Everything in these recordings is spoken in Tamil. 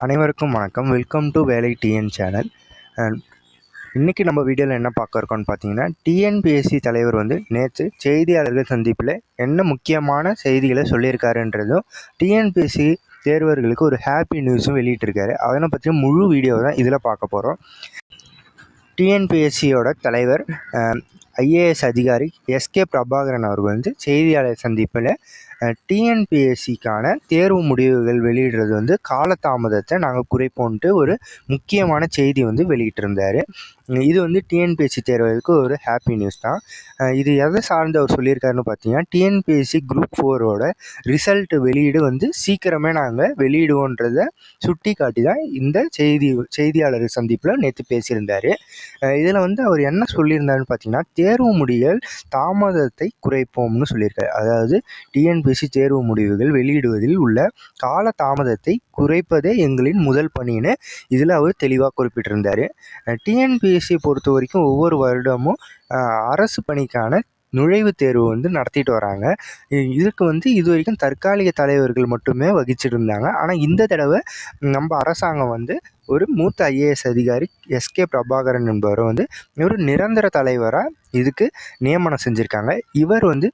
அனைவருக்கும் வணக்கம். வெல்கம் டு வேலை டிஎன் சேனல் இன்றைக்கி நம்ம வீடியோவில் என்ன பார்க்க இருக்கோம்னு பார்த்தீங்கன்னா டிஎன்பிஎஸ்சி தலைவர் வந்து நேற்று செய்தியாளர்கள் சந்திப்பில் என்ன முக்கியமான செய்திகளை சொல்லியிருக்காருன்றதும் டிஎன்பிஎஸ்சி தேர்வர்களுக்கு ஒரு ஹாப்பி நியூஸும் வெளியிட்டிருக்காரு. அதனை பற்றி முழு வீடியோ தான் இதில் பார்க்க போகிறோம் டிஎன்பிஎஸ்சியோட தலைவர் ஐஏஎஸ் அதிகாரி எஸ்கே பிரபாகரன் அவர் வந்து செய்தியாளர் சந்திப்பில் டிஎன்பிஎஸ்சிக்கான தேர்வு முடிவுகள் வெளியிடுறது வந்து காலதாமதத்தை நாங்கள் குறைப்போன்ட்டு ஒரு முக்கியமான செய்தி வந்து வெளியிட்டிருந்தார். இது வந்து டிஎன்பிஎஸ்சி தேர்வுகளுக்கு ஒரு ஹாப்பி நியூஸ் தான். இது எதை சார்ந்து அவர் சொல்லியிருக்காருன்னு பார்த்தீங்கன்னா டிஎன்பிஎஸ்சி குரூப் ஃபோரோட ரிசல்ட் வெளியீடு வந்து சீக்கிரமே நாங்கள் வெளியிடுவோன்றதை சுட்டி காட்டி தான் இந்த செய்தி செய்தியாளர் சந்திப்பில் நேற்று பேசியிருந்தார். இதில் வந்து அவர் என்ன சொல்லியிருந்தாருன்னு பார்த்தீங்கன்னா தேர்வு முடிகள் தாமதத்தை குறைப்போம்னு சொல்லியிருக்காரு. அதாவது டிஎன்பிஎஸ்சி தேர்வு முடிவுகள் வெளியிடுவதில் உள்ள கால தாமதத்தை குறைப்பதே எங்களின் முதல் பணின்னு இதில் அவர் தெளிவாக குறிப்பிட்டிருந்தார். டிஎன்பிஎஸ்சி பொறுத்த வரைக்கும் ஒவ்வொரு வருடமும் அரசு பணிக்கான நுழைவுத் தேர்வு வந்து நடத்திட்டு வராங்க. இதுக்கு வந்து இது வரைக்கும் தற்காலிக தலைவர்கள் மட்டுமே வகிச்சிருந்தாங்க. ஆனால் இந்த தடவை நம்ம அரசாங்கம் வந்து ஒரு மூத்த ஐஏஎஸ் அதிகாரி எஸ்கே பிரபாகரன் என்பவரை வந்து ஒரு நிரந்தர தலைவராக இதுக்கு நியமனம் செஞ்சுருக்காங்க. இவர் வந்து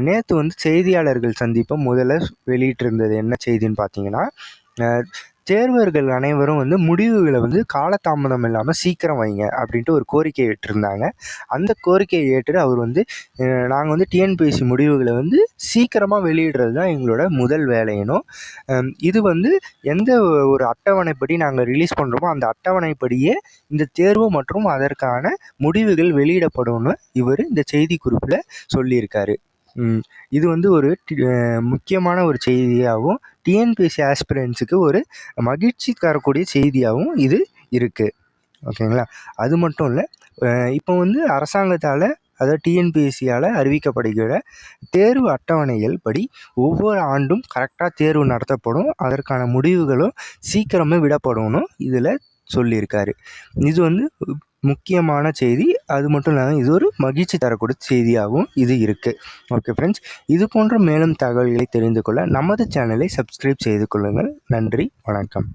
நேற்று வந்து செய்தியாளர்கள் சந்திப்பை முதல்ல வெளியிட்டிருந்தது என்ன செய்தின்னு பார்த்தீங்கன்னா தேர்வர்கள் அனைவரும் வந்து முடிவுகளை வந்து காலதாமதம் இல்லாமல் சீக்கிரம் வைங்க அப்படின்ட்டு ஒரு கோரிக்கை விட்டுருந்தாங்க. அந்த கோரிக்கையை ஏற்று அவர் வந்து நாங்கள் வந்து டிஎன்பிஎஸ்சி முடிவுகளை வந்து சீக்கிரமாக வெளியிடுறது தான் எங்களோட முதல் வேலையினும் இது வந்து எந்த ஒரு அட்டவணைப்படி நாங்கள் ரிலீஸ் பண்ணுறோமோ அந்த அட்டவணைப்படியே இந்த தேர்வு மற்றும் அதற்கான முடிவுகள் வெளியிடப்படும்னு இவர் இந்த செய்தி குறிப்பில் சொல்லியிருக்காரு. இது வந்து ஒரு முக்கியமான ஒரு செய்தியாகவும் டிஎன்பிஎஸ்சி ஆஸ்பிரண்ட்ஸுக்கு ஒரு மகிழ்ச்சி தரக்கூடிய செய்தியாகவும் இது இருக்குது ஓகேங்களா? அது மட்டும் இல்லை இப்போ வந்து அரசாங்கத்தால் அதாவது டிஎன்பிஎஸ்சியால் அறிவிக்கப்படுகிற தேர்வு அட்டவணைகள் படி ஒவ்வொரு ஆண்டும் கரெக்டாக தேர்வு நடத்தப்படும். அதற்கான முடிவுகளும் சீக்கிரமே விடப்படணும். இதில் சொல்லியிருக்காரு. இது வந்து முக்கியமான செய்தி. அது மட்டும் இல்லாமல் இது ஒரு மகிழ்ச்சி தரக்கூடிய செய்தியாகவும் இது இருக்குது ஓகே ஃப்ரெண்ட்ஸ் இது போன்ற மேலும் தகவல்களை தெரிந்து கொள்ள நமது சேனலை சப்ஸ்கிரைப் செய்து கொள்ளுங்கள். நன்றி. வணக்கம்.